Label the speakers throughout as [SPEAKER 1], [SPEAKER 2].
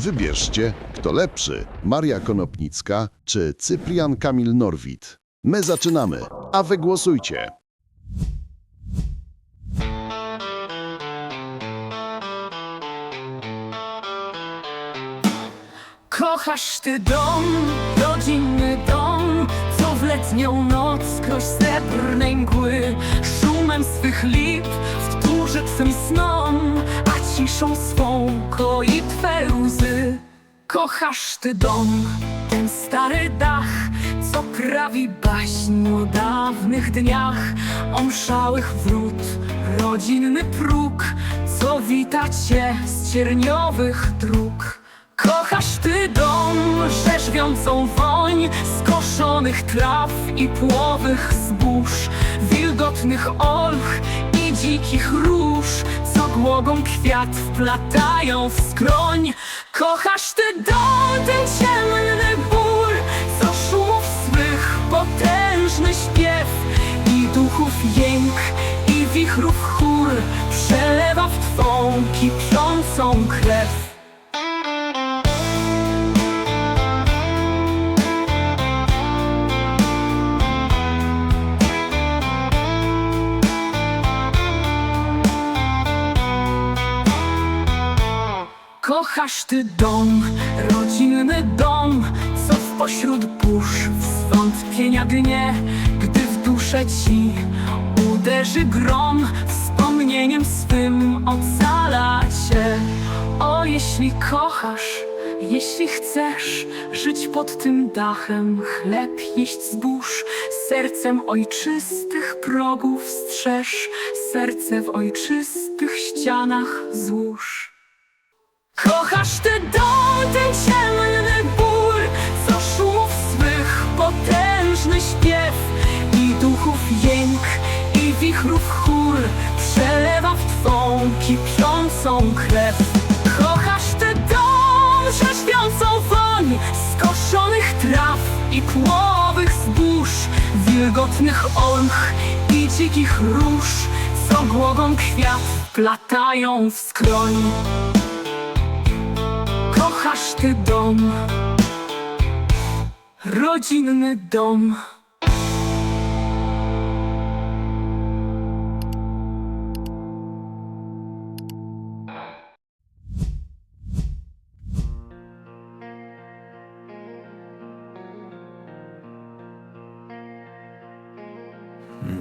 [SPEAKER 1] Wybierzcie, kto lepszy, Maria Konopnicka czy Cyprian Kamil Norwid. My zaczynamy, a wy głosujcie.
[SPEAKER 2] Kochasz ty dom, rodzinny dom, co w letnią noc kroś srebrnej mgły Szumem swych lip wtórzy twym snom, a ciszą swą koi twe łzy. Kochasz ty dom, ten stary dach, co prawi baśń o dawnych dniach. Omszałych wrót, rodzinny próg, co wita cię z cierniowych dróg. Kochasz ty dom, rzeźwiącą woń Skoszonych traw i płowych zbóż. Wilgotnych olch dzikich róż Co głogą kwiat wplatają w skroń. Kochasz ty dom, ten ciemny bór Co szumów swych potężny śpiew I duchów jęk i wichrów chór Przelewa w twą kipiącą krew Kochasz ty dom, rodzinny dom, co w pośród burz zwątpienia dnie, gdy w duszę ci uderzy grom, wspomnieniem swym ocala cię. O, jeśli kochasz, jeśli chcesz żyć pod tym dachem, chleb jeść zbóż, sercem ojczystych progów strzeż, serce w ojczystych ścianach złóż. Kochasz ty dom, ten ciemny ból Co szumów swych potężny śpiew I duchów jęk i wichrów chór Przelewa w twą kipiącą krew. Kochasz ty dom, rzeźwiącą woń Skoszonych traw i płowych zbóż Wilgotnych olch i dzikich róż Co głową kwiat platają w skroń dom, rodzinny dom.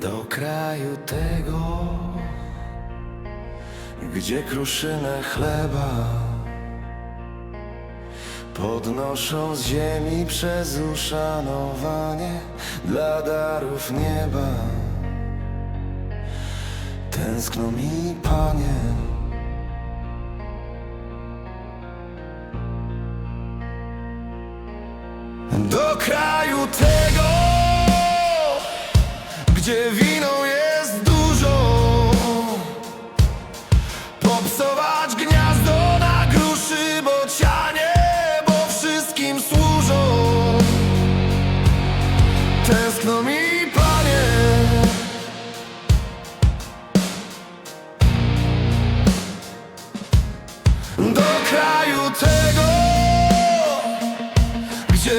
[SPEAKER 3] Do kraju tego, gdzie kruszynę chleba podnoszą z ziemi przez uszanowanie dla darów nieba. Tęskno mi, panie. Do kraju tego, gdzie wino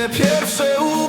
[SPEAKER 3] Pierwsze ukłony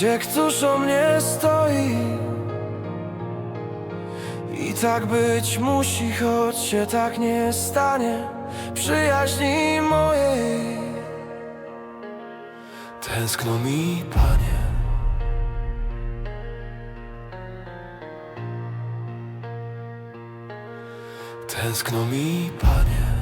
[SPEAKER 3] Gdzie któż o mnie stoi? I tak być musi, choć się tak nie stanie Przyjaźni mojej. Tęskno mi, Panie. Tęskno mi, Panie